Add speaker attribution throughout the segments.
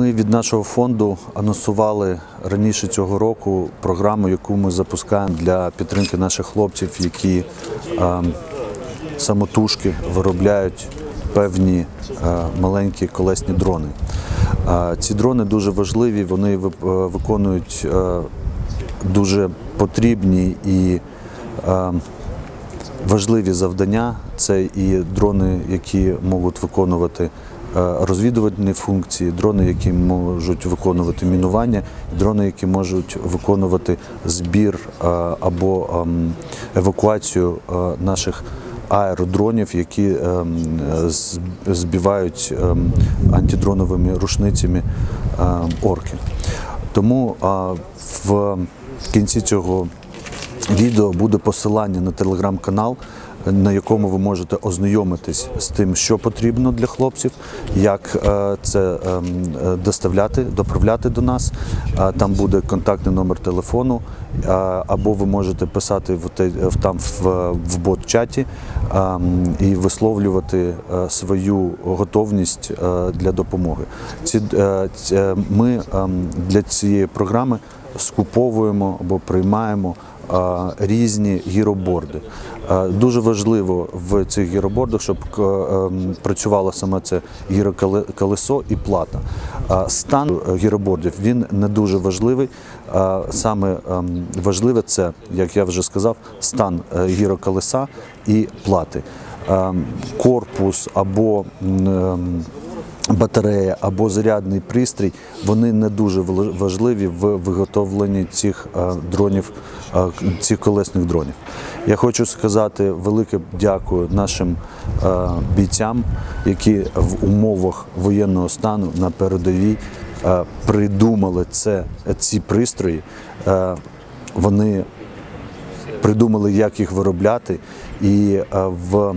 Speaker 1: Ми від нашого фонду анонсували раніше цього року програму, яку ми запускаємо для підтримки наших хлопців, які е, самотужки виробляють певні е, маленькі колесні дрони. Е, ці дрони дуже важливі, вони виконують е, дуже потрібні і е, важливі завдання. Це і дрони, які можуть виконувати розвідувальні функції, дрони, які можуть виконувати мінування, дрони, які можуть виконувати збір е, або ем, евакуацію е, наших аеродронів, які ем, збивають ем, антидроновими рушницями орки. Тому в кінці цього відео буде посилання на телеграм-канал, на якому ви можете ознайомитись з тим, що потрібно для хлопців, як е, це ем, е, доставляти, доправляти до нас. Е, Там буде контактний номер телефону, або ви можете писати в там в, бот-чаті ем, і висловлювати свою готовність для допомоги. Ми ем, для цієї програми скуповуємо або приймаємо різні гіроборди. Е, Дуже важливо в цих гіробордах, щоб ем, працювало саме це гіроколесо і плата. Е, Стан гіробордів він не дуже важливий. Е, Саме ем, важливе це, як я вже сказав, стан е, гіроколеса і плати. Ем, Корпус або батарея або зарядний пристрій, вони не дуже важливі в виготовленні цих е, дронів, е, цих колесних дронів. Я хочу сказати велике дякую нашим е, бійцям, які в умовах воєнного стану на передовій придумали це, ці пристрої. Вони придумали, як їх виробляти, і в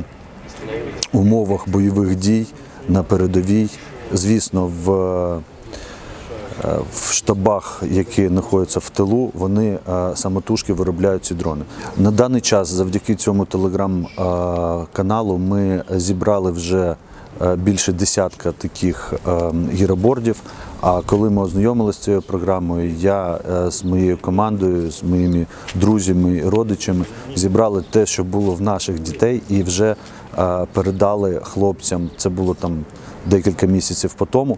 Speaker 1: умовах бойових дій на передовій, звісно, в, е, в штабах, які знаходяться в тилу, вони е, самотужки виробляють ці дрони. На даний час, завдяки цьому телеграм-каналу, ми зібрали вже е, більше десятка таких е, гіробордів. А коли ми ознайомилися з цією програмою, я е, з моєю командою, з моїми друзями і родичами зібрали те, що було в наших дітей, і вже е, передали хлопцям. Це було там декілька місяців по тому.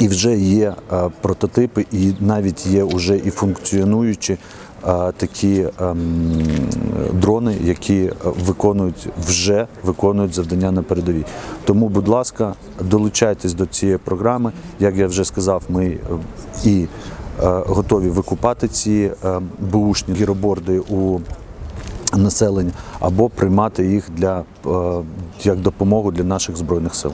Speaker 1: І вже є е, прототипи, і навіть є вже і функціонуючі е, такі ем, дрони, які е, виконують вже виконують завдання на передовій. Тому, будь ласка, долучайтесь до цієї програми. Як я вже сказав, ми і готові викупати ці бушні гіроборди у населення або приймати їх для як допомогу для наших збройних сил.